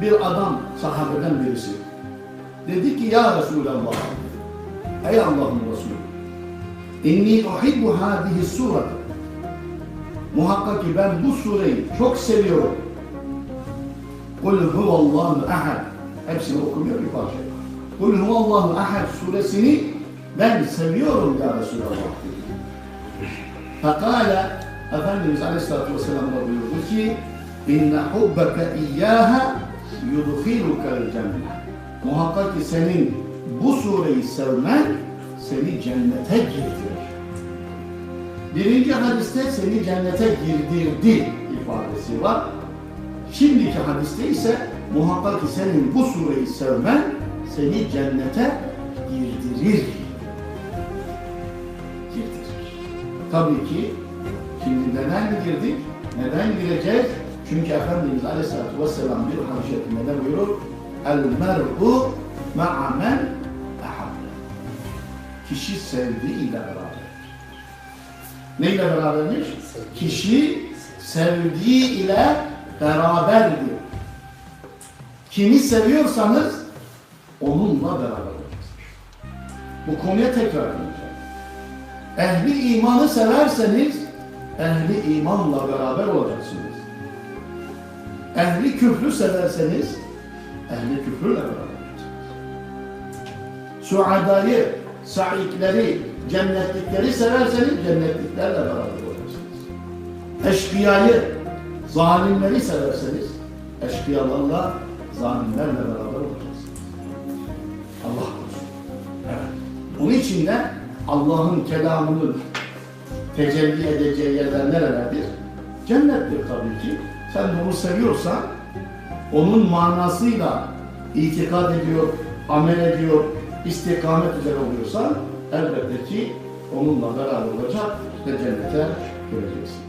bir adam sahabeden birisi. Dedi ki ya Resulallah, ey Allah'ın Resulü, inni uhibbu hadihi suret. Muhakkak ki ben bu sureyi çok seviyorum. Kul huvallahu ahad. Hepsini okumuyor bir parça. Kul huvallahu ahad suresini ben seviyorum ya Resulallah dedi. Fekale Efendimiz Aleyhisselatü Vesselam da buyurdu ki İnne hubbeke iyyâhe yudhilukel cennet. Muhakkak ki senin bu sureyi sevmen seni cennete girdirir. Birinci hadiste seni cennete girdirdi ifadesi var. Şimdiki hadiste ise muhakkak ki senin bu sureyi sevmen seni cennete girdirir. Girdirir. Tabii ki şimdi neden girdik? Neden gireceğiz? Çünkü Efendimiz Aleyhisselatü Vesselam bir hadis-i ne buyurur? El mer'u ma'a men ahabbe. Kişi sevdiğiyle beraber. Neyle berabermiş? Kişi sevdiği ile beraberdir. Kimi seviyorsanız onunla beraber olacaksınız. Bu konuya tekrar döneceğim. Ehli imanı severseniz ehli imanla beraber olacaksınız. Ehli küfrü severseniz ehli küfrüyle beraber olacaksınız. Suadayı, saikleri, cennetlikleri severseniz cennetliklerle beraber olacaksınız. Eşkıyayı, zalimleri severseniz eşkıyalarla, zalimlerle beraber olacaksınız. Allah korusun. Evet. Onun için de Allah'ın kelamının tecelli edeceği yerler nerelerdir? Cennettir tabii ki. Sen onu seviyorsan, onun manasıyla itikad ediyor, amel ediyor, istikamet üzere oluyorsan elbette ki onunla beraber olacak ve cennete gireceksin.